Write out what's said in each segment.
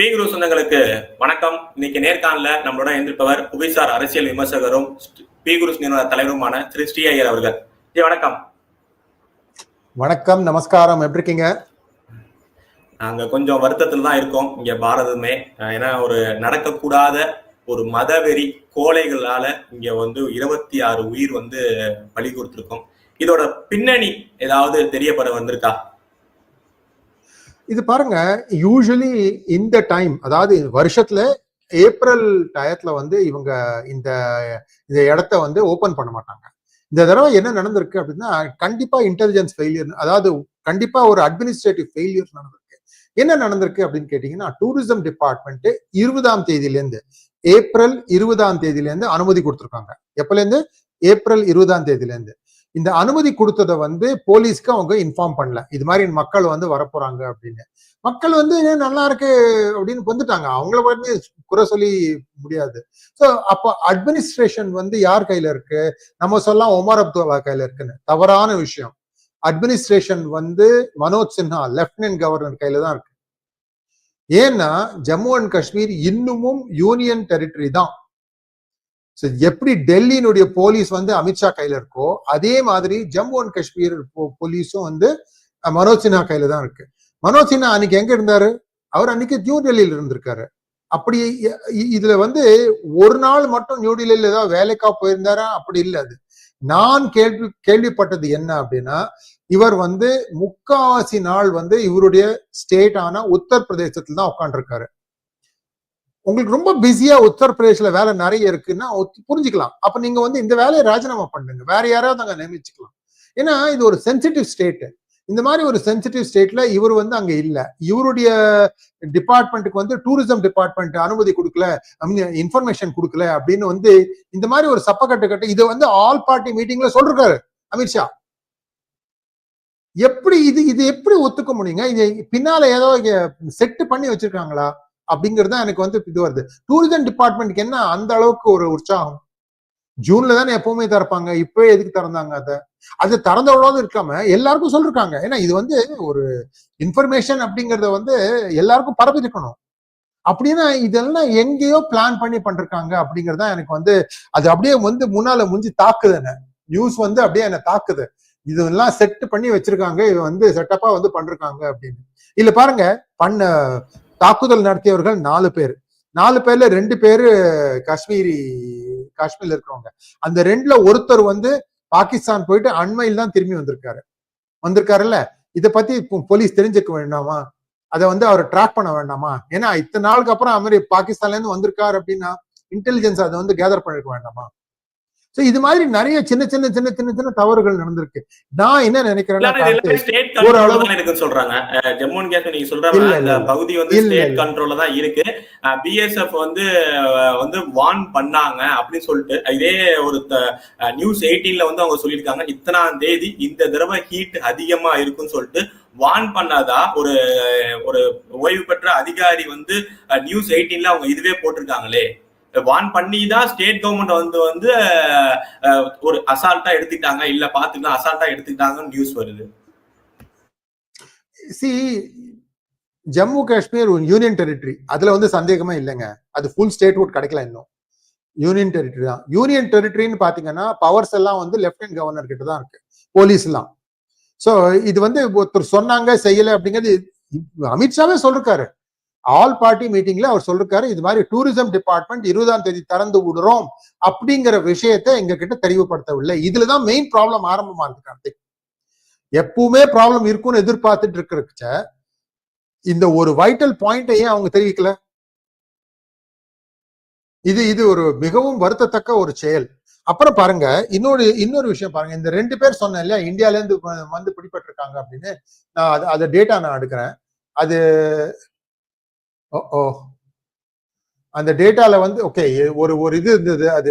B குரு சொந்தங்களுக்கு வணக்கம். இன்னைக்கு நேர்காணல நம்மளோட எந்திருப்பவர் புவிசார் அரசியல் விமர்சகரும் பி குரு நிறுவன தலைவருமான திரு ஸ்ரீ ஐயர் அவர்கள். ஜி வணக்கம். வணக்கம் நமஸ்காரம். எப்படி இருக்கீங்க? நாங்க கொஞ்சம் வருத்தத்தில் தான் இருக்கோம். இங்க பாரதமே ஏன்னா ஒரு நடக்கக்கூடாத ஒரு மதவெறி கோழைகளால இங்க வந்து இருபத்தி ஆறு உயிர் வந்து பலி கொடுத்திருக்கோம். இதோட பின்னணி ஏதாவது தெரியப்பட வந்திருக்கா? இது பாருங்க யூஸ்வலி இந்த டைம் அதாவது வருஷத்துல ஏப்ரல் டயத்துல வந்து இவங்க இந்த இந்த இடத்த வந்து ஓபன் பண்ண மாட்டாங்க. இந்த தடவை என்ன நடந்திருக்கு அப்படின்னா கண்டிப்பா இன்டெலிஜென்ஸ் ஃபெயிலியர் அதாவது கண்டிப்பா ஒரு அட்மினிஸ்ட்ரேட்டிவ் ஃபெயிலியர் நடந்திருக்கு. என்ன நடந்திருக்கு அப்படின்னு கேட்டீங்கன்னா டூரிசம் டிபார்ட்மெண்ட் இருபதாம் தேதியிலேருந்து ஏப்ரல் இருபதாம் தேதியிலேருந்து அனுமதி கொடுத்துருக்காங்க. எப்பல இருந்து ஏப்ரல் இருபதாம் தேதியிலேருந்து. இந்த அனுமதி கொடுத்ததை வந்து போலீஸ்க்கு அவங்க இன்ஃபார்ம் பண்ணல. இது மாதிரி மக்கள் வந்து வரப்போறாங்க அப்படின்னு. மக்கள் வந்து நல்லா இருக்கு அப்படின்னு வந்துட்டாங்க. அவங்கள வந்து குறை சொல்லி முடியாது. ஸோ அப்போ அட்மினிஸ்ட்ரேஷன் வந்து யார் கையில இருக்கு? நம்ம சொல்லலாம் ஒமர் அப்துல்லா கையில இருக்குன்னு. தவறான விஷயம். அட்மினிஸ்ட்ரேஷன் வந்து மனோஜ் சின்ஹா லெப்டினன்ட் கவர்னர் கையில தான் இருக்கு. ஏன்னா ஜம்மு அண்ட் காஷ்மீர் இன்னமும் யூனியன் டெரிட்டரி தான். ஸோ எப்படி டெல்லியினுடைய போலீஸ் வந்து அமித்ஷா கையில இருக்கோ அதே மாதிரி ஜம்மு அண்ட் காஷ்மீர் போ- போலீஸும் வந்து மனோஜ் சின்ஹா கையில தான் இருக்கு. மனோஜ் சின்ஹா அன்னைக்கு எங்க இருந்தாரு? அவர் அன்னைக்கு நியூ டெல்லியில இருந்திருக்காரு. அப்படி இதுல வந்து ஒரு நாள் மட்டும் நியூ டெல்லியில ஏதாவது வேலைக்கா போயிருந்தாரா? அப்படி இல்லை அது. நான் கேள்வி கேள்விப்பட்டது என்ன அப்படின்னா இவர் வந்து முக்காவாசி நாள் வந்து இவருடைய ஸ்டேட் ஆன உத்தரப்பிரதேசத்துல தான் உட்காந்துருக்காரு உங்களுக்கு ரொம்ப பிஸியா உத்தரப்பிரதேஷ்ல வேலை நிறைய இருக்குன்னா புரிஞ்சுக்கலாம். அப்ப நீங்க வந்து இந்த வேலையை ராஜினாமா பண்ணுங்க. வேற யாராவது அங்க நியமிச்சுக்கலாம். ஏன்னா இது ஒரு சென்சிட்டிவ் ஸ்டேட் இந்த மாதிரி ஒரு சென்சிட்டிவ் ஸ்டேட்ல இவர் வந்து அங்க இல்ல. இவருடைய டிபார்ட்மெண்ட்டுக்கு வந்து டூரிசம் டிபார்ட்மெண்ட் அனுமதி கொடுக்கல. இன்ஃபர்மேஷன் கொடுக்கல அப்படின்னு வந்து இந்த மாதிரி ஒரு சப்பக்கட்டு கட்டு இதை வந்து ஆல் பார்ட்டி மீட்டிங்ல சொல்றாரு அமித்ஷா எப்படி இது இது எப்படி ஒத்துக்க முடியுங்க? இது பின்னால ஏதோ செட்டு பண்ணி வச்சிருக்காங்களா? அப்படிங்கிறது தான் எனக்கு வந்து இது வருது. டூரிசம் டிபார்ட்மெண்ட்க்கு என்ன அந்த அளவுக்கு ஒரு உற்சாகம்? ஜூன்ல தானே எப்பவுமே திறப்பாங்க. இப்பவே எதுக்கு திறந்தாங்க அதை? அது திறந்தவளோடு இருக்காம எல்லாருக்கும் சொல்லிருக்காங்க. ஏன்னா இது வந்து ஒரு இன்ஃபர்மேஷன் அப்படிங்கறத வந்து எல்லாருக்கும் பரப்பிருக்கணும் அப்படின்னா இதெல்லாம் எங்கேயோ பிளான் பண்ணி பண்ணிருக்காங்க அப்படிங்கறது தான் எனக்கு வந்து அது அப்படியே வந்து முன்னால முஞ்சி தாக்குது என்ன? நியூஸ் வந்து அப்படியே என்ன தாக்குது. இதெல்லாம் செட் பண்ணி வச்சிருக்காங்க. இது வந்து செட்டப்பா வந்து பண்ணிருக்காங்க அப்படின்னு. இல்ல பாருங்க பண்ண தாக்குதல் நடத்தியவர்கள் நாலு பேர். நாலு பேர்ல ரெண்டு பேரு காஷ்மீரி காஷ்மீர்ல இருக்கிறவங்க. அந்த ரெண்டுல ஒருத்தர் வந்து பாகிஸ்தான் போயிட்டு அண்மையில் தான் திரும்பி வந்திருக்காரு. வந்திருக்காருல்ல? இதை பத்தி போலீஸ் தெரிஞ்சுக்க வேண்டாமா? அதை வந்து அவர் ட்ராக் பண்ண வேண்டாமா? ஏன்னா இத்தனை நாளுக்கு அப்புறம் அவர் பாகிஸ்தான்ல இருந்து வந்திருக்காரு அப்படின்னா இன்டெலிஜென்ஸ் அதை வந்து கேதர் பண்ணிருக்க வேண்டாமா? சோ இது மாதிரி நிறைய சின்ன சின்ன சின்ன சின்ன சின்ன தவறுகள் நடந்திருக்கு. நான் என்ன அளவு- தான் இருக்குன்னு சொல்றாங்க. ஜம்மு அண்ட் காஷ்மீர் நீங்க சொல்ற பகுதி வந்து ஸ்டேட். கண்ட்ரோல்ல தான் இருக்கு. பிஎஸ்எஃப் வந்து வந்து வார்ன் பண்ணாங்க அப்படின்னு சொல்லிட்டு இதே ஒரு நியூஸ் எயிட்டீன்ல வந்து அவங்க சொல்லியிருக்காங்க இத்தனாம் தேதி இந்த தடவை ஹீட் அதிகமா இருக்குன்னு சொல்லிட்டு வார்ன் பண்ணாதா ஒரு ஒரு ஓய்வு பெற்ற அதிகாரி வந்து நியூஸ் எயிட்டீன்ல அவங்க இதுவே போட்டிருக்காங்களே? வார்ன் பண்ணி தான் ஸ்டேட் கவர்மெண்ட் வந்து வந்து ஒரு அசால்ட்டா எடுத்துக்கிட்டாங்க. இல்ல பாத்துக்கலாம் அசால்ட்டா எடுத்துக்கிட்டாங்கன்னு நியூஸ் வருது. சி ஜம்மு காஷ்மீர் யூனியன் டெரிட்டரி அதுல வந்து சந்தேகமே இல்லைங்க. அது ஃபுல் ஸ்டேட்ஹுட் கிடைக்கல இன்னும். யூனியன் டெரிட்டரி தான். யூனியன் டெரிட்டரின்னு பாத்தீங்கன்னா பவர்ஸ் எல்லாம் வந்து லெப்டினன்ட் கவர்னர் கிட்ட தான் இருக்கு. போலீஸ் எல்லாம். ஸோ இது வந்து ஒருத்தர் சொன்னாங்க செய்யல அப்படிங்கிறது அமித்ஷாவே சொல்லிருக்காரு. ஆல் பார்ட்டி மீட்டிங்ல அவர் சொல்லிருக்காரு இது மாதிரி டூரிசம் டிபார்ட்மெண்ட் இருபதாம் தேதி திறந்து விடுறோம் அப்படிங்கிற விஷயத்தை எங்க கிட்ட தெளிவுபடுத்தவில்லை. இதுலதான் மெயின் ப்ராப்ளம் ஆரம்பமா இருக்கு கார்த்திக். எப்பவுமே ப்ராப்ளம் இருக்கும்னு எதிர்பார்த்துட்டு இருக்கிறச்ச இந்த ஒரு வைட்டல் பாயிண்ட் ஏன் அவங்க தெரிவிக்கல? இது இது ஒரு மிகவும் வருத்தத்தக்க ஒரு செயல். அப்புறம் பாருங்க இன்னொரு இன்னொரு விஷயம் பாருங்க. இந்த ரெண்டு பேர் சொன்னேன் இல்லையா? இந்தியால இருந்து வந்து பிடிபட்டிருக்காங்க அப்படின்னு. நான் அது டேட்டா நான் எடுக்கிறேன். அது ஓ அந்த டேட்டால வந்து ஓகே ஒரு ஒரு இது இருந்தது அது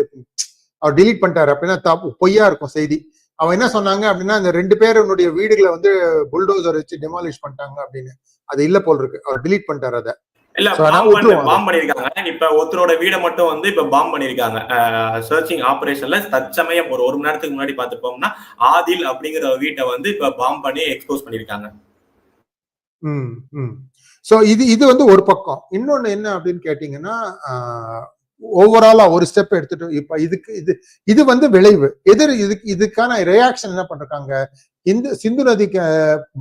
அவர் delete பண்ணிட்டாரு அப்படின்னா தப்பு பொய்யா இருக்கும் செய்தி. அவன் என்ன சொன்னாங்க அப்படின்னா இந்த ரெண்டு பேருடைய வீடுகளை வந்து புல்டோசர் வச்சு டெமாலிஷ் பண்ணிட்டாங்க அப்படின்னு. அது இல்ல போல் இருக்கு. அவர் delete பண்ணிட்டாரு அதை. இல்ல பாம் பண்ணிருக்காங்க. இப்ப ஒருத்தரோட வீடை மட்டும் வந்து இப்ப பாம் பண்ணிருக்காங்க. சர்ச்சிங் ஆபரேஷன்ல தற்சமயம் ஒரு ஒரு மணி நேரத்துக்கு முன்னாடி பார்த்துப்போம்னா ஆதில் அப்படிங்கிற வீட்டை வந்து இப்ப பாம் பண்ணி எக்ஸ்போஸ் பண்ணிருக்காங்க. ம் ம். ஸோ இது இது வந்து ஒரு பக்கம். இன்னொன்று என்ன அப்படின்னு கேட்டிங்கன்னா ஓவராலா ஒரு ஸ்டெப் எடுத்துட்டு இப்ப இதுக்கு இது இது வந்து விளைவு. எதிர் இதுக்கு இதுக்கான ரியாக்ஷன் என்ன பண்றாங்க? இந்த சிந்து நதிக்கு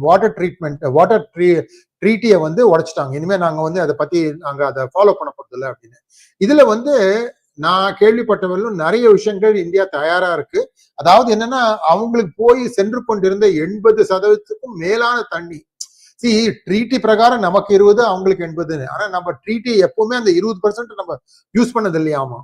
வாட்டர் ட்ரீட்மெண்ட் வாட்டர் ட்ரீ ட்ரீட்டியை வந்து உடைச்சிட்டாங்க. இனிமே நாங்க வந்து அதை பத்தி நாங்க அதை ஃபாலோ பண்ண போறது இல்லை அப்படின்னு. இதுல வந்து நான் கேள்விப்பட்டவர்களும் நிறைய விஷயங்கள் இந்தியா தயாரா இருக்கு. அதாவது என்னன்னா அவங்களுக்கு போய் சென்று கொண்டிருந்த எண்பது சதவீதத்துக்கும் மேலான தண்ணி சி ட்ரீட்டி பிரகாரம் நமக்கு இருபது அவங்களுக்கு எண்பதுன்னு. ஆனா நம்ம ட்ரீட்டி எப்பவுமே அந்த இருபது பர்சன்ட் நம்ம யூஸ் பண்ணது இல்லையாமா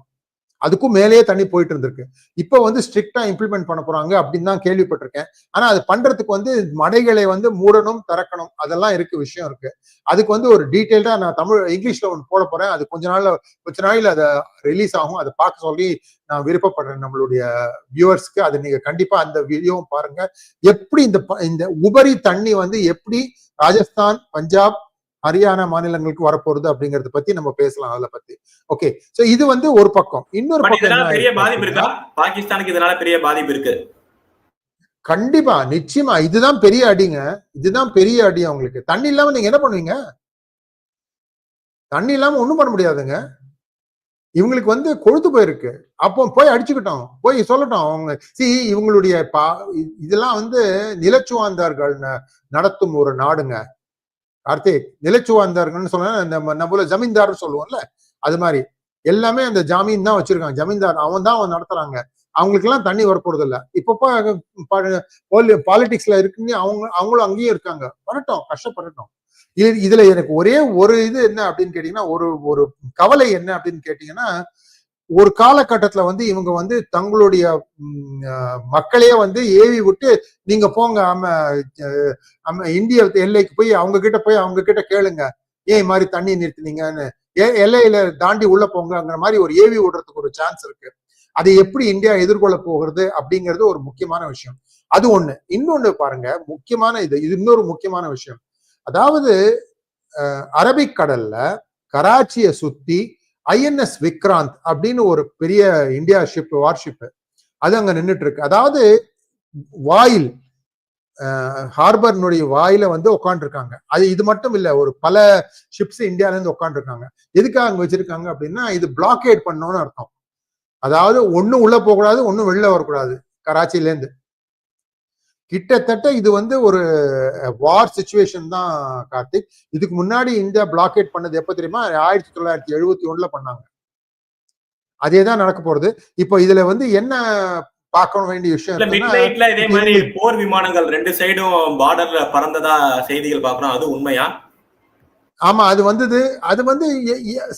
அதுக்கும் மேலேயே தண்ணி போயிட்டு இருந்திருக்கு இப்போ வந்து ஸ்ட்ரிக்டா இம்ப்ளிமெண்ட் பண்ண போறாங்க அப்படின்னு தான் கேள்விப்பட்டிருக்கேன். ஆனா அது பண்றதுக்கு வந்து மடைகளை வந்து மூடணும் திறக்கணும் அதெல்லாம் இருக்கு விஷயம் இருக்கு. அதுக்கு வந்து ஒரு டீட்டெயில்டா நான் தமிழ் இங்கிலீஷ்ல ஒன்று போட போறேன். அது கொஞ்ச நாள்ல கொஞ்ச நாளில் அதை ரிலீஸ் ஆகும். அதை பார்க்க சொல்லி நான் விருப்பப்படுறேன் நம்மளுடைய வியூவர்ஸ்க்கு அது நீங்க கண்டிப்பா அந்த வீடியோவும் பாருங்க. எப்படி இந்த ப- இந்த உபரி தண்ணி வந்து எப்படி ராஜஸ்தான் பஞ்சாப் ஹரியானா மாநிலங்களுக்கு வரப்போறது அப்படிங்கறத பத்தி நம்ம பேசலாம் அதுல பத்தி. ஓகே சோ இது வந்து ஒரு பக்கம். இன்னொரு பக்கம் பெரிய பாதிப்பு இருக்கா? பாகிஸ்தானுக்கு இதனால பெரிய பாதிப்பு இருக்கு. கண்டிப்பா நிச்சயமா. இதுதான் பெரிய அடிங்க. இதுதான் பெரிய அடி அவங்களுக்கு. தண்ணி இல்லாம நீங்க என்ன பண்ணுவீங்க? தண்ணி இல்லாம ஒண்ணும் பண்ண முடியாதுங்க. இவங்களுக்கு வந்து கொழுத்து போயிருக்கு. அப்போ போய் அடிச்சுக்கிட்டோம். போய் சொல்லட்டும் அவங்க சி இவங்களுடைய பா இதெல்லாம் வந்து நிலச்சுவாந்தார்கள் நடத்தும் ஒரு நாடுங்க. கார்த்திக் நிலச்சுவாந்தார்கள்னு சொன்னா நம்ம நம்மள ஜமீன்தார்னு சொல்லுவோம்ல அது மாதிரி. எல்லாமே அந்த ஜாமீன் தான் வச்சிருக்காங்க. ஜமீன்தார் அவன் தான் அவன் நடத்துறாங்க. அவங்களுக்கு எல்லாம் தண்ணி வரப்போறது இல்ல இப்ப பாலிடிக்ஸ்ல இருக்குன்னு அவங்க அவங்களும் அங்கேயும் இருக்காங்க. வரட்டும் கஷ்டப்படட்டும். இது இதுல எனக்கு ஒரே ஒரு இது என்ன அப்படின்னு கேட்டீங்கன்னா ஒரு ஒரு கவலை என்ன அப்படின்னு கேட்டீங்கன்னா ஒரு காலகட்டத்துல வந்து இவங்க வந்து தங்களுடைய மக்களையே வந்து ஏவி விட்டு நீங்க போங்க ஆம இந்திய எல்லைக்கு போய் அவங்க கிட்ட போய் அவங்க கிட்ட கேளுங்க. ஏன் இது மாதிரி தண்ணி நிறுத்தினீங்கன்னு? ஏ- எல்லையில தாண்டி உள்ள போங்கங்கிற மாதிரி ஒரு ஏவி விடுறதுக்கு ஒரு சான்ஸ் இருக்கு. அதை எப்படி இந்தியா எதிர்கொள்ள போகிறது அப்படிங்கிறது ஒரு முக்கியமான விஷயம். அது ஒண்ணு. இன்னொன்னு பாருங்க முக்கியமான இது இது இன்னொரு முக்கியமான விஷயம். அதாவது அஹ், அரபிக் கடல்ல கராச்சியை சுத்தி ஐஎன்எஸ் விக்ராந்த் அப்படின்னு ஒரு பெரிய இந்தியா ஷிப் வார்ஷிப் அது அங்க நின்றுட்டு இருக்கு. அதாவது வாயில் ஹார்பர்னுடைய வாயில வந்து உட்காந்துருக்காங்க அது இது மட்டும் இல்ல ஒரு பல ஷிப்ஸ் இந்தியால இருந்து உட்காந்துருக்காங்க எதுக்காக அங்க வச்சிருக்காங்க அப்படின்னா இது பிளாக்கேட் பண்ணணும்னு அர்த்தம். அதாவது ஒன்னும் உள்ள போகக்கூடாது ஒன்னும் வெளில வரக்கூடாது கராச்சில இருந்து கிட்டத்தட்ட இது வந்து ஒரு வார் சுச்சுவேஷன் தான் கார்த்திக். இதுக்கு முன்னாடி இந்தியா பிளாக்கேட் பண்ணது எப்ப தெரியுமா? ஆயிரத்தி தொள்ளாயிரத்தி எழுபத்தி ஒண்ணுல பண்ணாங்க. அதே தான் நடக்க போறது. இப்போ இதுல வந்து என்ன பார்க்க வேண்டிய விஷயம் இதே மாதிரி போர் விமானங்கள் ரெண்டு சைடும் பார்டர்ல பறந்ததா செய்திகள் பாக்குறோம் அது உண்மையா? ஆமா அது வந்தது. அது வந்து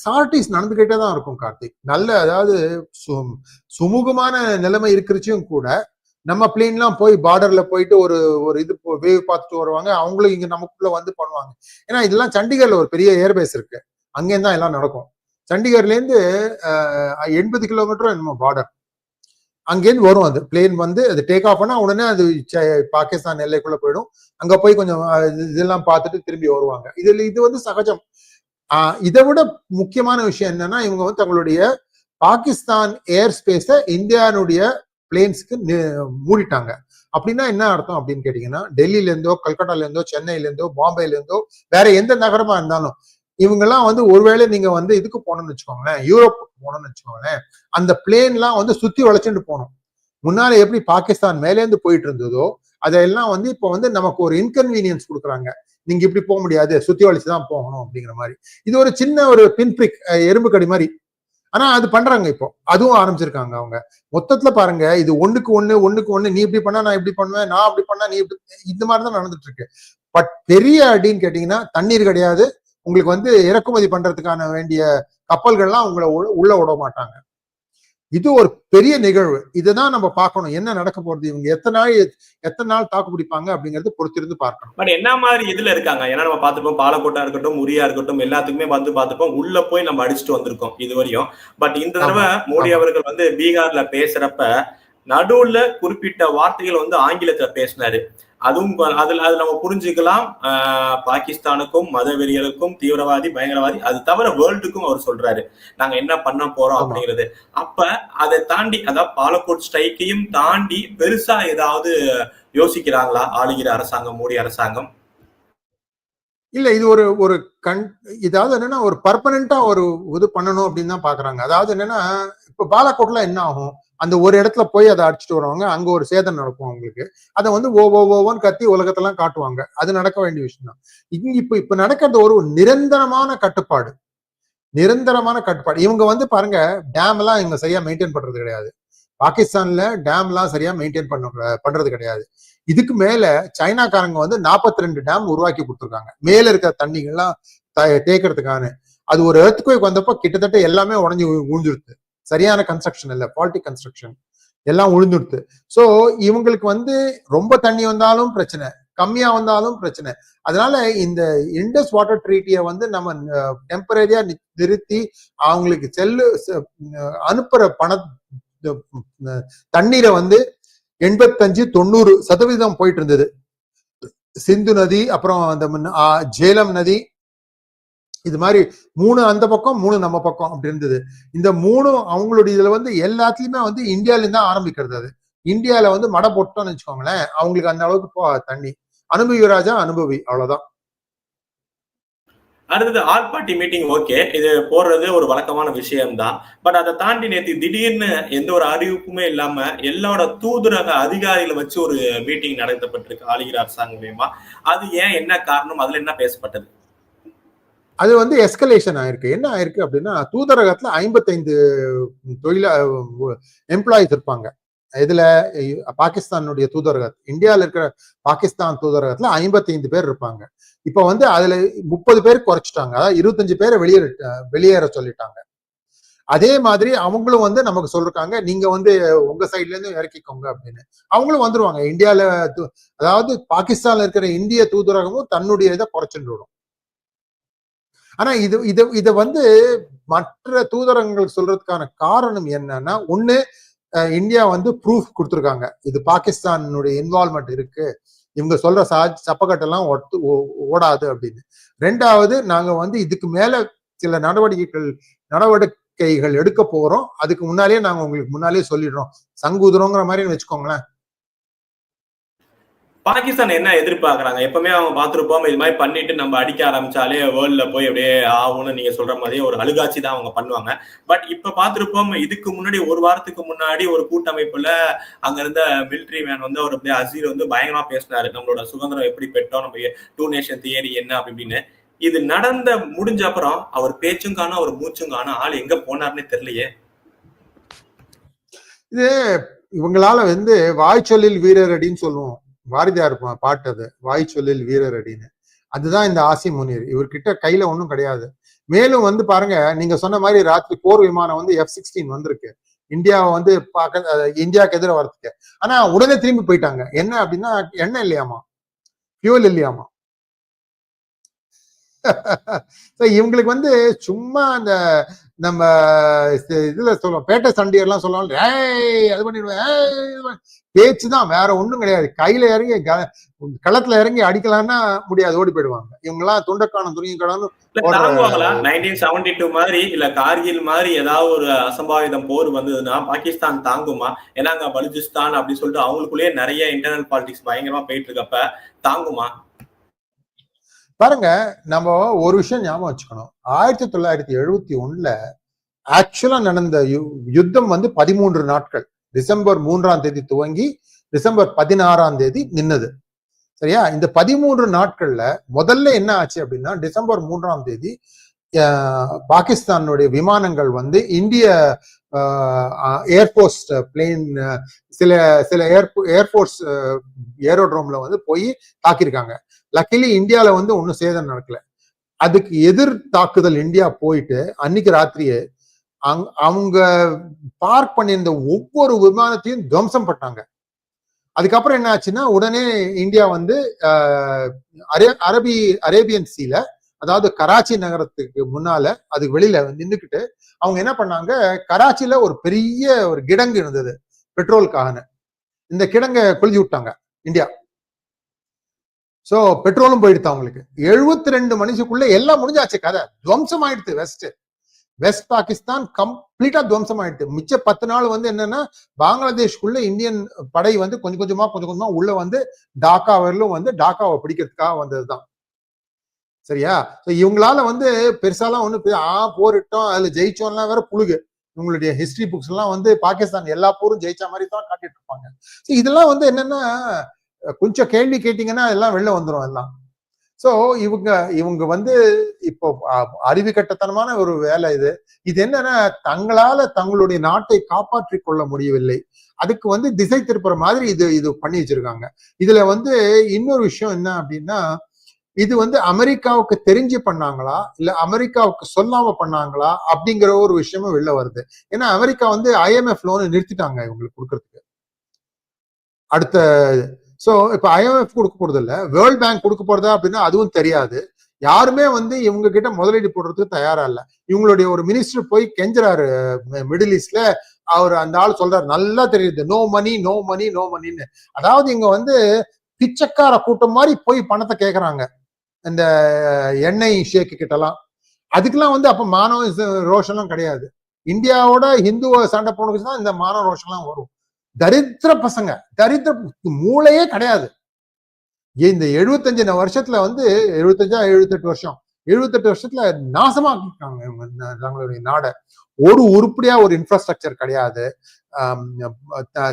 சார்டிஸ் நடந்துகிட்டே தான் இருக்கும் கார்த்திக். நல்ல அதாவது சுமூகமான நிலைமை இருக்கிறச்சும் கூட நம்ம பிளேன்லாம் போய் பார்டர்ல போயிட்டு ஒரு ஒரு இது வேவ் பார்த்துட்டு வருவாங்க. அவங்களும் இங்க நமக்குள்ள வந்து பண்ணுவாங்க. ஏன்னா இதெல்லாம் சண்டிகர்ல ஒரு பெரிய ஏர்பேஸ் இருக்கு. அங்கேயும் தான் எல்லாம் நடக்கும். சண்டிகர்ல இருந்து எண்பது கிலோமீட்டரும் என்னமோ பார்டர் அங்கேருந்து வரும் அது. பிளேன் வந்து அது டேக் ஆஃப் பண்ணா உடனே அது பாகிஸ்தான் எல்லைக்குள்ள போயிடும். அங்க போய் கொஞ்சம் இதெல்லாம் பார்த்துட்டு திரும்பி வருவாங்க. இதுல இது வந்து சகஜம். இதை விட முக்கியமான விஷயம் என்னன்னா இவங்க வந்து தங்களுடைய பாகிஸ்தான் ஏர் ஸ்பேஸ இந்தியானுடைய பிளேன்ஸ்க்கு மூடிட்டாங்க. அப்படின்னா என்ன அர்த்தம் அப்படின்னு கேட்டீங்கன்னா டெல்லியில இருந்தோ கல்கட்டால இருந்தோ சென்னையில இருந்தோ பாம்பேல இருந்தோ வேற எந்த நகரமா இருந்தாலும் இவங்கெல்லாம் வந்து ஒருவேளை நீங்க வந்து இதுக்கு போனோம்னு வச்சுக்கோங்களேன் யூரோப் போனோம்னு வச்சுக்கோங்களேன் அந்த பிளேன்லாம் வந்து சுத்தி வளைச்சுட்டு போகணும் முன்னால எப்படி பாகிஸ்தான் மேலேந்து போயிட்டு இருந்ததோ அதெல்லாம் வந்து இப்போ வந்து நமக்கு ஒரு இன்கன்வீனியன்ஸ் கொடுக்குறாங்க. நீங்க இப்படி போக முடியாது சுத்தி வளைச்சு தான் போகணும் அப்படிங்கிற மாதிரி. இது ஒரு சின்ன ஒரு பின்பிக் எறும்பு கடி மாதிரி. ஆனா அது பண்றாங்க இப்போ. அதுவும் ஆரம்பிச்சிருக்காங்க அவங்க. மொத்தத்துல பாருங்க இது ஒண்ணுக்கு ஒண்ணு ஒண்ணுக்கு ஒண்ணு நீ இப்படி பண்ணா நான் இப்படி பண்ணுவேன் நான் அப்படி பண்ணா நீ இப்படி இந்த மாதிரி தான் நடந்துட்டு இருக்கு. பட் பெரிய அடின்னு கேட்டீங்கன்னா தண்ணீர் கிடையாது. உங்களுக்கு வந்து இறக்குமதி பண்றதுக்கான வேண்டிய கப்பல்கள்லாம் உங்களை உள்ள விட மாட்டாங்க. இது ஒரு பெரிய நிகழ்வு. இதுதான் நம்ம பார்க்கணும். என்ன நடக்க போறது? இவங்க எத்தனை நாள் எத்தனை நாள் தாக்கு பிடிப்பாங்க அப்படிங்கறது பொறுத்திருந்து பார்க்கணும். பட் என்ன மாதிரி இதுல இருக்காங்க? ஏன்னா நம்ம பார்த்துப்போம் பாலக்கோட்டா இருக்கட்டும் முரியா இருக்கட்டும் எல்லாத்துக்குமே வந்து பார்த்துப்போம் உள்ள போய் நம்ம அடிச்சுட்டு வந்திருக்கோம் இது வரையும் பட் இந்த தடவை மோடி. அவர்கள் வந்து பீகார்ல பேசுறப்ப நடுவுல குறிப்பிட்ட வார்த்தைகள் வந்து ஆங்கிலத்துல பேசினாரு. அதுவும் அதுல அது நம்ம புரிஞ்சுக்கலாம். ஆஹ், பாகிஸ்தானுக்கும் மதவெறியலுக்கும் தீவிரவாதி பயங்கரவாதி அது தவிர வேர்ல்டுக்கும் அவர் சொல்றாரு. நாங்க என்ன பண்ண போறோம். அப்படிங்கிறது. அப்ப அதை தாண்டி அதாவது பாலக்கோட் ஸ்ட்ரைக்கையும் தாண்டி பெருசா ஏதாவது யோசிக்கிறாங்களா? ஆளுகிற அரசாங்கம் மோடி அரசாங்கம்? இல்ல இது ஒரு ஒரு கண் இதாவது என்னன்னா ஒரு பர்மனண்டா ஒரு இது பண்ணணும் அப்படின்னு தான் பாக்குறாங்க. அதாவது என்னன்னா இப்ப பாலக்கோட்ல என்ன ஆகும்? அந்த ஒரு இடத்துல போய் அதை அடிச்சுட்டு வருவாங்க அங்க ஒரு சேதம் நடக்கும் அவங்களுக்கு அதை வந்து ஓ ஓ ஓன்னு கத்தி உலகத்தெல்லாம் காட்டுவாங்க அது நடக்க வேண்டிய விஷயம் தான் இங்க இப்ப இப்ப நடக்கிறது ஒரு நிரந்தரமான கட்டுப்பாடு நிரந்தரமான கட்டுப்பாடு இவங்க வந்து பாருங்க டேம் எல்லாம் இவங்க சரியா மெயின்டைன் பண்றது கிடையாது பாகிஸ்தான்ல டேம் எல்லாம் சரியா மெயின்டைன் பண்ண பண்றது கிடையாது இதுக்கு மேல சைனாக்காரங்க வந்து 42 ரெண்டு டேம் உருவாக்கி கொடுத்துருக்காங்க மேல இருக்கிற தண்ணிகள்லாம் தேக்கிறதுக்கான அது ஒரு எர்த்குவேக் வந்தப்போ கிட்டத்தட்ட எல்லாமே உடஞ்சி விழுந்துருது சரியான கன்ஸ்ட்ரக்ஷன் இல்லை ஃபால்ட்டி கன்ஸ்ட்ரக்ஷன் எல்லாம் உழுந்துடுத்து ஸோ இவங்களுக்கு வந்து ரொம்ப தண்ணி வந்தாலும் பிரச்சனை கம்மியா வந்தாலும் பிரச்சனை. அதனால இந்த இண்டஸ் வாட்டர் ட்ரீட்டியை வந்து நம்ம டெம்பரரியா நிறுத்தி அவங்களுக்கு செல்லு அனுப்புற பண தண்ணீரை வந்து எண்பத்தஞ்சு தொண்ணூறு சதவீதம் போயிட்டு இருந்தது. சிந்து நதி அப்புறம் அந்த முன்ன- ஜேலம் நதி இது மாதிரி மூணு அந்த பக்கம் மூணு நம்ம பக்கம் அப்படி இருந்தது. இந்த மூணு அவங்களுடைய இதுல வந்து எல்லாத்துலயுமே வந்து இந்தியாலேருந்து தான் ஆரம்பிக்கிறது அது. இந்தியாவில வந்து மடை போட்டோம்னு வச்சுக்கோங்களேன் அவங்களுக்கு அந்த அளவுக்கு போ- தண்ணி. அனுபவி ராஜா அனுபவி அவ்வளவுதான். அடுத்தது ஆல் பார்ட்டி மீட்டிங் ஓகே இது போடுறது ஒரு வழக்கமான விஷயம்தான். பட் அதை தாண்டி நேற்று திடீர்னு எந்த ஒரு அறிவிப்புமே இல்லாம எல்லாரோட தூதரக அதிகாரிகளை வச்சு ஒரு மீட்டிங் நடத்தப்பட்டிருக்கு ஆளுகிற அரசாங்கம் மூலியமா. அது ஏன் என்ன காரணம்? அதுல என்ன பேசப்பட்டது? அது வந்து எஸ்கலேஷன் ஆயிருக்கு. என்ன ஆயிருக்கு அப்படின்னா தூதரகத்துல ஐம்பத்தைந்து தொழில எம்ப்ளாயிஸ் இருப்பாங்க. இதுல பாகிஸ்தானுடைய தூதரகம் இந்தியால இருக்கிற பாகிஸ்தான் தூதரகத்துல ஐம்பத்தைந்து பேர் இருப்பாங்க. இப்ப வந்து அதுல முப்பது பேர் குறைச்சிட்டாங்க. அதாவது இருபத்தஞ்சு பேரை வெளியேற வெளியேற சொல்லிட்டாங்க. அதே மாதிரி அவங்களும் வந்து நமக்கு சொல்றாங்க நீங்க வந்து உங்க சைட்ல இருந்து இறக்கிக்கோங்க அப்படின்னு. அவங்களும் வந்துருவாங்க. இந்தியால அதாவது பாகிஸ்தான்ல இருக்கிற இந்திய தூதரகமும் தன்னுடைய இதை குறைச்சுட்டு விடும் ஆனா இது இது இதை வந்து மற்ற தூதரங்கள் சொல்றதுக்கான காரணம் என்னன்னா ஒண்ணு இந்தியா வந்து ப்ரூஃப் கொடுத்துருக்காங்க. இது பாகிஸ்தானுடைய இன்வால்மெண்ட் இருக்கு. இவங்க சொல்ற சா சப்பக்கட்டெல்லாம் ஒட்டு ஓ- ஓடாது அப்படின்னு. ரெண்டாவது நாங்க வந்து இதுக்கு மேல சில நடவடிக்கைகள் நடவடிக்கைகள் எடுக்க போறோம். அதுக்கு முன்னாலேயே நாங்க உங்களுக்கு முன்னாலேயே சொல்லிடுறோம். சங்குதுறோங்கிற மாதிரி வச்சுக்கோங்களேன். பாகிஸ்தான் என்ன எதிர்பார்க்கறாங்க? எப்பவுமே அவங்க பார்த்துருப்போம் இது மாதிரி பண்ணிட்டு நம்ம அடிக்க ஆரம்பிச்சாலே வேர்ல்ட்ல போய் அப்படியே ஆகும்னு நீங்க சொல்ற மாதிரி ஒரு அழுகாட்சி தான் அவங்க பண்ணுவாங்க. பட் இப்ப பார்த்திருப்போம் இதுக்கு முன்னாடி ஒரு வாரத்துக்கு முன்னாடி ஒரு கூட்டமைப்புல அங்க இருந்த மிலிட்டரி மேன் வந்து அவர் அப்படியே அசீர் வந்து பயங்கரமா பேசினாரு. நம்மளோட சுதந்திரம் எப்படி பெற்றோம் நம்ம டூ நேஷன் தியரி என்ன அப்படின்னு இது நடந்த முடிஞ்ச அப்புறம் அவர் பேச்சும் காணும் அவர் மூச்சும் காணும் ஆள் எங்க போனாருன்னே தெரியலையே. இது இவங்களால வந்து வாய்ச்சொல்லில் வீரர் அப்படின்னு சொல்லுவோம். பாரதியார் பா- பாட்டு அது வாய்ச்சொல்லில் வீரர் அடின்னு அதுதான் இந்த ஆசி முனீர். இவர்கிட்ட கையில ஒன்றும் கிடையாது. மேலும் வந்து பாருங்க நீங்க சொன்ன மாதிரி ராத்திரி போர் விமானம் வந்து எஃப் சிக்ஸ்டீன் வந்திருக்கு. இந்தியாவை வந்து பார்க்க இந்தியாவுக்கு எதிர வரதுக்கு. ஆனா உடனே திரும்பி போயிட்டாங்க. என்ன அப்படின்னா எண்ணெய் இல்லையாமா? ஃபியூல் இல்லையாமா? இவங்களுக்கு வந்து சும்மா அந்த நம்ம இது- இதுல சொல்லுவோம். பேட்டை சண்டியர்லாம் சொல்லுவாங்க ஏய் அது பண்ணிடுவேன் பண்ணு." பேச்சுதான் வேற ஒண்ணும் கிடையாது. கையில இறங்கி களத்துல இறங்கி அடிக்கலாம்னா முடியாது ஓடி போயிடுவாங்க. இவங்க எல்லாம் துண்டக்கானம் துணியும் கடனும் நைன்டீன் செவன்டி டூ மாதிரி இல்ல கார்கில் மாதிரி ஏதாவது ஒரு அசம்பாவிதம் போர் வந்ததுன்னா பாகிஸ்தான் தாங்குமா? ஏன்னா அங்க பலுச்சிஸ்தான் அப்படின்னு சொல்லிட்டு அவங்களுக்குள்ளேயே நிறைய இன்டர்னல் பாலிடிக்ஸ் பயங்கரமா போயிட்டு இருக்கப்ப தாங்குமா? பாருங்க நம்ம ஒரு விஷயம் ஞாபகம் வச்சுக்கணும். ஆயிரத்தி தொள்ளாயிரத்தி எழுபத்தி ஒண்ணுல ஆக்சுவலா நடந்த யு- யுத்தம் வந்து பதிமூன்று நாட்கள். டிசம்பர் மூன்றாம் தேதி துவங்கி டிசம்பர் பதினாறாம் தேதி நின்னது. சரியா? இந்த பதிமூன்று நாட்கள்ல முதல்ல என்ன ஆச்சு அப்படின்னா டிசம்பர் மூன்றாம் தேதி பாகிஸ்தானுடைய விமானங்கள் வந்து இந்திய ஏர்போர்ஸ் பிளேன் சில சில ஏர் ஏர்போர்ஸ் ஏரோட்ரோம்ல வந்து போய் தாக்கியிருக்காங்க. லக்கிலி இந்தியால வந்து ஒன்றும் சேதம் நடக்கல. அதுக்கு எதிர் தாக்குதல் இந்தியா போயிட்டு அன்னைக்கு ராத்திரியே அங்- அவங்க பார்க் பண்ணியிருந்த ஒவ்வொரு விமானத்தையும் துவம்சம் பண்ணாங்க அதுக்கப்புறம் என்ன ஆச்சுன்னா உடனே இந்தியா வந்து ஆஹ், அரே- அரபி அரேபியன் சீல அதாவது கராச்சி நகரத்துக்கு முன்னால அதுக்கு வெளியில நின்றுக்கிட்டு அவங்க என்ன பண்ணாங்க கராச்சியில ஒரு பெரிய ஒரு கிடங்கு இருந்தது பெட்ரோலுக்கான இந்த கிடங்கை கொளுத்தி விட்டாங்க இந்தியா சோ பெட்ரோலும் போயிடுது அவங்களுக்கு எழுபத்தி ரெண்டு மணிக்குள்ள எல்லாம் முடிஞ்சாச்சு கதை. துவம்சம் ஆயிடுது வெஸ்ட் வெஸ்ட் பாகிஸ்தான் கம்ப்ளீட்டா துவம்சம் ஆயிடுது மிச்ச பத்து நாள் வந்து என்னன்னா பங்களாதேஷ்குள்ள இந்தியன் படை வந்து கொஞ்சம் கொஞ்சமா கொஞ்சம் கொஞ்சமா உள்ள வந்து டாக்கா வரலும் வந்து டாக்காவை பிடிக்கிறதுக்காக வந்ததுதான். சரியா? இவங்களால வந்து பெருசாலாம் ஒண்ணு ஆ போரிட்டோம் அதுல ஜெயிச்சோம்லாம் வேற புழுகு. இவங்களுடைய ஹிஸ்டரி புக்ஸ் எல்லாம் வந்து பாகிஸ்தான் எல்லா போரும் ஜெயிச்ச மாதிரி தான் காட்டிட்டு இருப்பாங்க. இதெல்லாம் வந்து என்னன்னா கொஞ்சம் கேள்வி கேட்டீங்கன்னா எல்லாம் வெளில வந்துரும் எல்லாம். சோ இவங்க இவங்க வந்து இப்போ அறிவு கட்டத்தனமான ஒரு வேலை இது. இது என்னன்னா தங்களால தங்களுடைய நாட்டை காப்பாற்றி கொள்ள முடியவில்லை. அதுக்கு வந்து திசை திருப்புற மாதிரி இது இது பண்ணி வச்சிருக்காங்க. இதுல வந்து இன்னொரு விஷயம் என்ன அப்படின்னா இது வந்து அமெரிக்காவுக்கு தெரிஞ்சு பண்ணாங்களா? இல்ல அமெரிக்காவுக்கு சொல்லாம பண்ணாங்களா? அப்படிங்கிற ஒரு விஷயமும் வெளில வருது. ஏன்னா அமெரிக்கா வந்து ஐஎம்எஃப் லோன் நிறுத்திட்டாங்க இவங்களுக்கு கொடுக்கறதுக்கு. அடுத்த ஸோ இப்போ ஐஎம்எஃப் கொடுக்க போறது இல்லை வேர்ல்ட் பேங்க் கொடுக்க போறதா அப்படின்னா அதுவும் தெரியாது. யாருமே வந்து இவங்க கிட்ட முதலீடு போடுறதுக்கு தயாரா இல்லை. இவங்களுடைய ஒரு மினிஸ்டர் போய் கெஞ்சுறாரு மிடில் ஈஸ்ட்ல அவர் அந்த ஆள் சொல்றாரு நல்லா தெரியுது. No money no money no மணின்னு அதாவது இங்க வந்து பிச்சைக்கார கூட்டம் மாதிரி போய் பணத்தை கேக்குறாங்க. இந்த எண்ணெய் ஷேக்கு கிட்டலாம். அதுக்கெல்லாம் வந்து அப்ப மானவ ரோஷம்லாம் கிடையாது. இந்தியாவோட ஹிந்துவ சண்டை போனதுக்கு தான் இந்த மானவ ரோஷம்லாம் வரும். தரித்திர பசங்க. தரித்திர மூளையே கிடையாது. இந்த எழுபத்தஞ்சு வருஷத்துல வந்து எழுபத்தஞ்சா எழுபத்தெட்டு வருஷம். எழுபத்தெட்டு வருஷத்துல நாசமாக்கிட்டாங்க தங்களுடைய நாடை. ஒரு உருப்படியா ஒரு இன்ஃப்ராஸ்ட்ரக்சர் கிடையாது.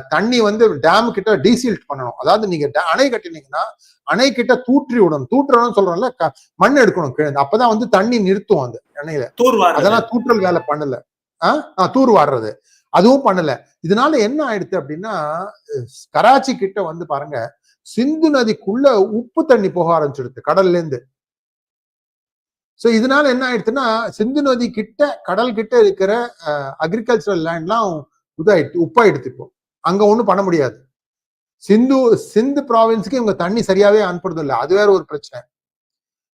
தண்ணி வந்து டேம் கிட்ட டீசீல்ட் பண்ணணும். அதாவது நீங்க அணை கட்டினீங்கன்னா அணை கிட்ட தூற்றி விடணும். தூற்றணும்னு சொல்றோம்ல மண் எடுக்கணும். கீழே இருந்து. அப்பதான் வந்து தண்ணி நிறுத்தும் அந்த அணையில அதெல்லாம் தூற்றல் வேலை பண்ணல. ஆஹ் தூர் வாடுறது அதுவும் பண்ணல. இதனால என்ன ஆயிடுது அப்படின்னா கராச்சி கிட்ட வந்து பாருங்க சிந்து நதிக்குள்ள உப்பு தண்ணி போக ஆரம்பிச்சிடுது கடல்ல இருந்து சோ இதனால என்ன ஆயிடுச்சுன்னா சிந்து நதி கிட்ட கடல் கிட்ட இருக்கிற அக்ரிகல்ச்சரல் லேண்ட்லாம் இதாயிடுது உப்பாயிடுது இப்போ. அங்க ஒன்றும் பண்ண முடியாது. சிந்து சிந்து ப்ராவின்ஸ்க்கு இவங்க தண்ணி சரியாவே அனுப்புறது இல்ல அது வேற ஒரு பிரச்சனை.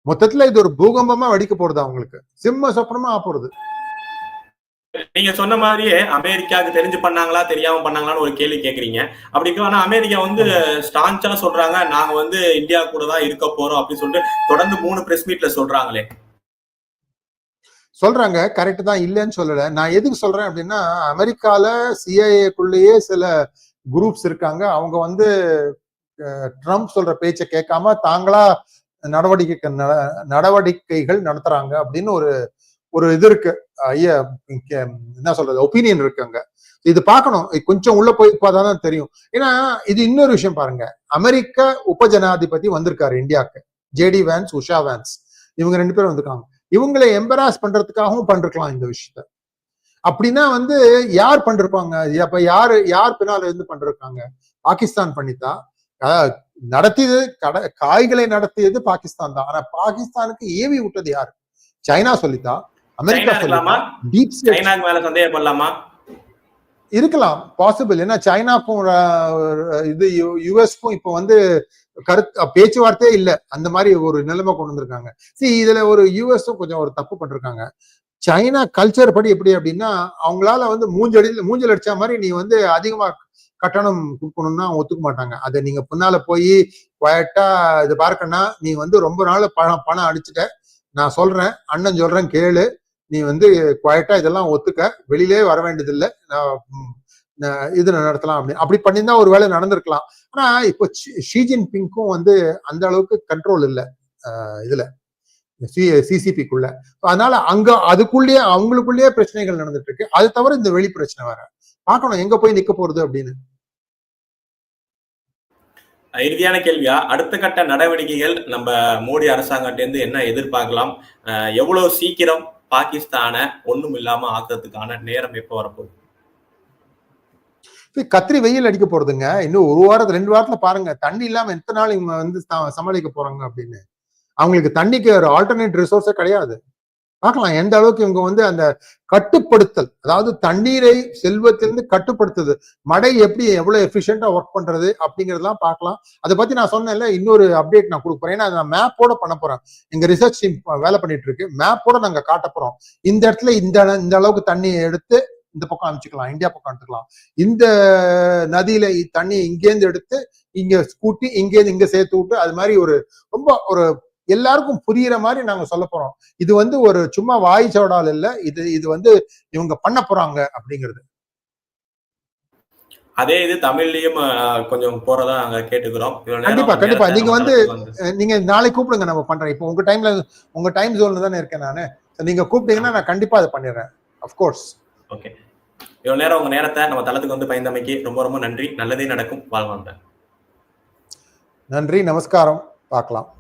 மொத்தத்துல இது ஒரு பூகம்பமா வெடிக்க போறது அவங்களுக்கு. சிம்ம சொப்பனமா போறது நீங்க சொன்ன மாதிரியே அமெரிக்காவுக்கு தெரிஞ்சு பண்ணாங்களா தெரியாம பண்ணாங்களான்னு ஒரு கேள்வி கேக்குறீங்க. அப்படி ஆனா அமெரிக்கா வந்து ஸ்டான்ச்சா சொல்றாங்க. நாங்க வந்து இந்தியா கூட தான் இருக்க போறோம் அப்படின்னு சொல்லிட்டு தொடர்ந்து மூணு பிரஸ் மீட்ல சொல்றாங்களே. சொல்றாங்க. கரெக்ட் தான். இல்லைன்னு சொல்லல. நான் எதுக்கு சொல்றேன் அப்படின்னா அமெரிக்கால சிஐஏக்குள்ளேயே சில குரூப்ஸ் இருக்காங்க. அவங்க வந்து ட்ரம்ப் சொல்ற பேச்சை கேட்காம தாங்களா நடவடிக்கை நடவடிக்கைகள் நடத்துறாங்க அப்படின்னு ஒரு ஒரு இது இருக்கு. ஐயா என்ன சொல்றது ஒப்பீனியன் இருக்கு அங்க. இது பார்க்கணும். கொஞ்சம் உள்ள போய் பார்த்தாதான் தெரியும். ஏன்னா இது இன்னொரு விஷயம் பாருங்க. அமெரிக்க உபஜனாதிபதி வந்திருக்காரு இந்தியாவுக்கு. ஜேடி வேன்ஸ் உஷா வேன்ஸ் இவங்க ரெண்டு பேரும் வந்திருக்காங்க. இவங்களை எம்பராஸ் பண்றதுக்காகவும் பண்ணிருக்கலாம் இந்த விஷயத்த. அப்படின்னா வந்து யார் பண்ணிருப்பாங்க? அப்ப யாரு யார் பின்னால இருந்து பண்ணிருக்காங்க? பாகிஸ்தான் பண்ணித்தா. நடத்தியது கட காய்களை நடத்தியது பாகிஸ்தான் தான். ஆனா பாகிஸ்தானுக்கு ஏவி விட்டது யாரு? சைனா சொல்லித்தான் அமெரிக்கா டீப் சைனாக்கு மேல சந்தேகப்படலாமா? இருக்கலாம் பாசிபிள் ஏன்னா சைனாக்கும் இது யுஎஸ்க்கும் இப்போ வந்து கருத்து பேச்சுவார்த்தையே இல்ல. அந்த மாதிரி ஒரு நிலைமை கொண்டு வந்திருக்காங்க. See இதுல ஒரு யுஎஸும் கொஞ்சம் ஒரு தப்பு பண்ணிருக்காங்க. சைனா கல்ச்சர் படி எப்படி அப்படின்னா அவங்களால வந்து மூஞ்சடி மூஞ்சல் அடிச்ச மாதிரி நீ வந்து அதிகமா கட்டணம் கொடுக்கணும்னா அவங்க ஒத்துக்க மாட்டாங்க. அதை நீங்க பின்னால போய் குவாய்ட்டா இது பார்க்கணும்னா நீ வந்து ரொம்ப நாள் பணம் பணம் அடிச்சுட்ட. நான் சொல்றேன் அண்ணன் சொல்றேன் கேளு. நீ வந்து குவாய்ட்டா இதெல்லாம் ஒத்துக்க. வெளியிலே வர வேண்டியதில்லை. நான் இது நடத்தலாம் அப்படி அப்படி பண்ணியிருந்தா ஒரு வேலை நடந்திருக்கலாம். ஆனா இப்போ ஷி- பிங்க்கும் வந்து அந்த அளவுக்கு கண்ட்ரோல் இல்லை இதுல. சிசிபிக்குள்ள அதனால அங்க அதுக்குள்ளேயே அவங்களுக்குள்ளேயே பிரச்சனைகள் நடந்துட்டு இருக்கு அது தவிர இந்த வெளி பிரச்சனை வேற. பார்க்கணும் எங்க போய் நிக்க போறது அப்படின்னு. இறுதியான கேள்வியா? அடுத்த கட்ட நடவடிக்கைகள் நம்ம மோடி அரசாங்கத்திலேருந்து என்ன எதிர்பார்க்கலாம்? அஹ் எவ்வளவு சீக்கிரம் பாகிஸ்தானை ஒண்ணும் இல்லாம ஆக்குறதுக்கான நேரம் எப்போ வரப்போகுது? கத்திரி வெயில் அடிக்க போறதுங்க. இன்னும் ஒரு வாரத்துல ரெண்டு வாரத்துல பாருங்க. தண்ணி இல்லாம எத்தனை நாள் இவங்க வந்து சமாளிக்க போறாங்க அப்படின்னு. அவங்களுக்கு தண்ணிக்கு ஒரு ஆல்டர்னேட் ரிசோர்ஸே கிடையாது. பார்க்கலாம். எந்த அளவுக்கு இவங்க வந்து அந்த கட்டுப்படுத்தல் அதாவது தண்ணீரை செல்வத்திலிருந்து கட்டுப்படுத்துது மடை எப்படி எவ்வளவு எஃபிஷியண்டா ஒர்க் பண்றது அப்படிங்கறதெல்லாம் பார்க்கலாம். அதை பத்தி நான் சொன்னேன்ல இன்னொரு அப்டேட் நான் கொடுக்குறேன் ஏன்னா நான் மேப்போட பண்ண போறேன். எங்க ரிசர்ச் டீம் வேலை பண்ணிட்டு இருக்கு. மேப்போட நாங்க காட்ட போறோம். இந்த இடத்துல இந்த இந்த அளவுக்கு தண்ணியை எடுத்து இந்த பக்கம் அனுப்பிச்சுக்கலாம். இந்தியா பக்கம் எடுத்துக்கலாம் இந்த நதியில தண்ணி இங்கேருந்து எடுத்து இங்க கூட்டி இங்கேருந்து இங்க சேர்த்து விட்டு அது மாதிரி ஒரு ரொம்ப ஒரு எல்லாருக்கும் புரியுற மாதிரி நாங்க சொல்ல போறோம். இது வந்து ஒரு சும்மா வாய் சவடால் இல்ல. இது இது வந்து இவங்க பண்ண போறாங்க அப்படிங்கிறது. அதே இது தமிழ்லயும் கொஞ்சம் போறதா நாங்க கேட்டுக்கிறோம். கண்டிப்பா, கண்டிப்பா. நீங்க வந்து- நீங்க நாளைக்கு கூப்பிடுங்க நம்ம பண்றேன். இப்போ உங்க டைம்ல உங்க டைம் ஜோன்ல தானே இருக்கேன் நானு. நீங்க கூப்பிட்டீங்கன்னா நான் கண்டிப்பா அதை பண்ணிடுறேன். அஃப்கோர்ஸ் ஓகே இவ்வளவு நேரம் உங்க நேரத்தை நம்ம தளத்துக்கு வந்து பயந்தமைக்கு ரொம்ப ரொம்ப நன்றி. நல்லதே நடக்கும். வாழ்வாங்க நன்றி நமஸ்காரம். பார்க்கலாம்.